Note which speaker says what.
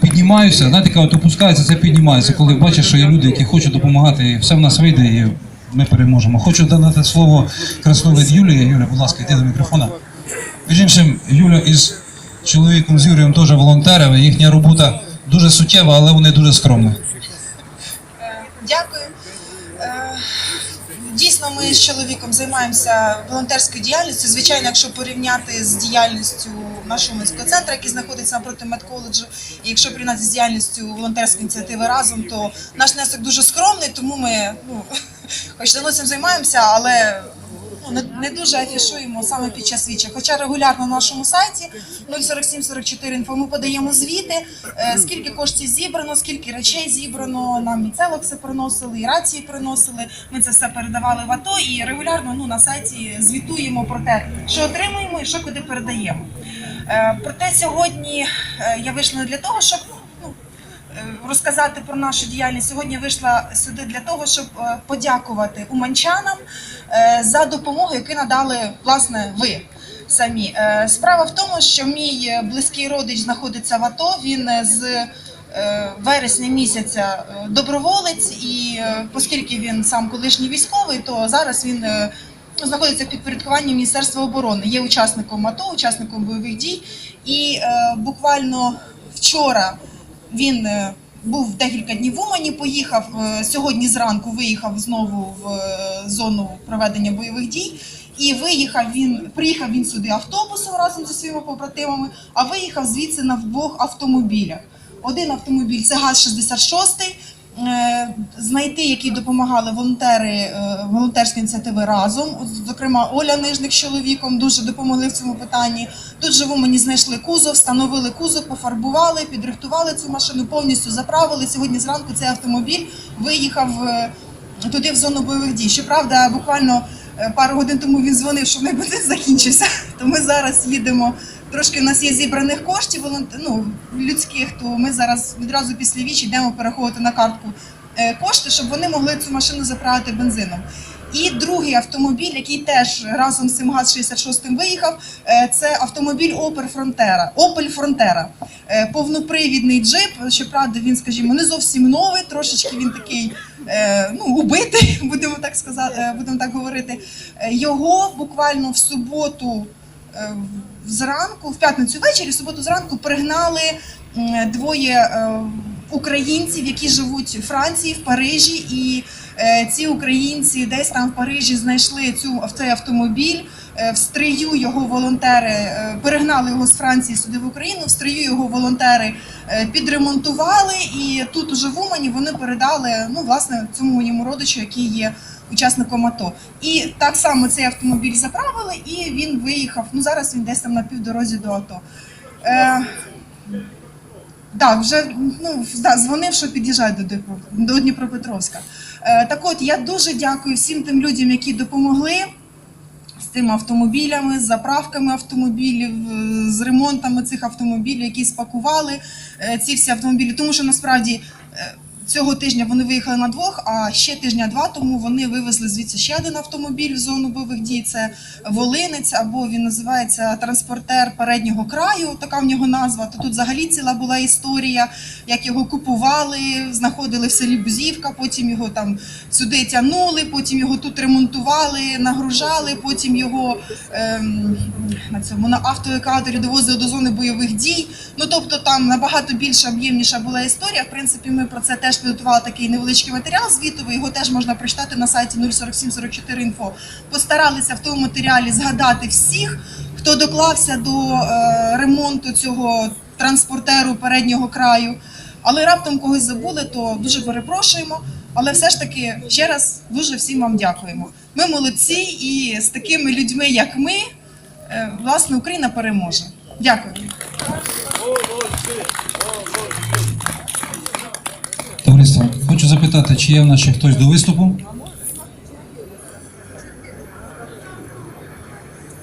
Speaker 1: Піднімаюся, знаєте, от опускається, це піднімається. Коли бачиш, що є люди, які хочуть допомагати, і все в нас вийде, і ми переможемо. Хочу дати слово Красновид Юлії. Юля, будь ласка, йди до мікрофона. Між іншим, Юля із чоловіком з Юрієм теж волонтери. Їхня робота дуже суттєва, але вони дуже скромні.
Speaker 2: Дякую. Дійсно, ми з чоловіком займаємося волонтерською діяльністю. Звичайно, якщо порівняти з діяльністю нашого міського центру, який знаходиться напроти медколеджу, і якщо порівняти з діяльністю волонтерської ініціативи разом, то наш внесок дуже скромний, тому ми ну, хоч давно цим займаємося, але ну, не, дуже афішуємо саме під час віча. Хоча регулярно на нашому сайті 04744 інфо ми подаємо звіти, е, скільки коштів зібрано, скільки речей зібрано. Нам і целокси приносили, і рації приносили. Ми це все передавали в АТО і регулярно ну, на сайті звітуємо про те, що отримуємо і що куди передаємо. Е, Проте сьогодні е, я вийшла не для того, щоб розказати про нашу діяльність. Сьогодні вийшла сюди для того, щоб е, подякувати уманчанам е, за допомогу, яку надали власне ви. Самі Е, справа в тому, що мій е, близький родич знаходиться в АТО. Він е, з е, вересня місяця е, доброволець, і е, оскільки він сам колишній військовий, то зараз він е, знаходиться в підпорядкуванні Міністерства оборони. Є учасником АТО, учасником бойових дій. І е, буквально вчора він е, був декілька днів в Умані, поїхав е, сьогодні зранку. Виїхав знову в е, зону проведення бойових дій. І виїхав він, приїхав він сюди автобусом разом зі своїми побратимами, а виїхав звідси на двох автомобілях. Один автомобіль це ГАЗ-66, е, знайти, які допомагали волонтери е, волонтерської ініціативи разом. Зокрема, Оля Нижник з чоловіком дуже допомогли в цьому питанні. Тут живу мені знайшли кузов, встановили кузов, пофарбували, підрихтували цю машину, повністю заправили. Сьогодні зранку цей автомобіль виїхав е, туди в зону бойових дій. Щоправда, буквально е, пару годин тому він дзвонив, що в них бензин закінчився. То ми зараз їдемо. Трошки в нас є зібраних коштів ну, людських, то ми зараз відразу після віч йдемо переходити на картку е, кошти, щоб вони могли цю машину заправити бензином. І другий автомобіль, який теж разом з цим ГАЗ-66 виїхав, е, це автомобіль Frontera. Opel Frontera. Е, Повнопривідний джип. Щоправда, він, скажімо, не зовсім новий, трошечки він такий е, ну, убитий, будемо так сказати, будемо так говорити. Його буквально в суботу. Е, Зранку, в п'ятницю ввечері, в суботу зранку пригнали двоє е, українців, які живуть у Франції, в Парижі, і е, ці українці десь там в Парижі знайшли цю цей автомобіль. В стрию його волонтери перегнали його з Франції сюди в Україну. В стрию його волонтери підремонтували, і тут уже в Умані вони передали ну власне цьому моєму родичу, який є учасником АТО. І так само цей автомобіль заправили, і він виїхав. Ну зараз він десь там на півдорозі до АТО. Е, так, вже ну, да, дзвонив, що під'їжджає до, до Дніпропетровська. Е, так от, я дуже дякую всім тим людям, які допомогли з цими автомобілями, з заправками автомобілів, е, з ремонтами цих автомобілів, які спакували е, ці всі автомобілі. Тому що насправді е, цього тижня вони виїхали на двох, а ще тижня два тому вони вивезли звідси ще один автомобіль в зону бойових дій. Це Волинець, або він називається транспортер переднього краю. Така в нього назва. То тут взагалі ціла була історія, як його купували, знаходили в селі Бузівка, потім його там сюди тягнули, потім його тут ремонтували, нагружали, потім його ем, на цьому на автоекаторі довозили до зони бойових дій. Ну тобто там набагато більша об'ємніша була історія. В принципі, ми про це теж підготували такий невеличкий матеріал звітовий. Його теж можна прочитати на сайті 04744. Постаралися в тому матеріалі згадати всіх, хто доклався до е, ремонту цього транспортеру переднього краю. Але раптом когось забули, то дуже перепрошуємо. Але все ж таки ще раз дуже всім вам дякуємо. Ми молодці, і з такими людьми, як ми, е, власне, Україна переможе. Дякую.
Speaker 1: Товариство, хочу запитати, чи є в нас ще хтось до виступу?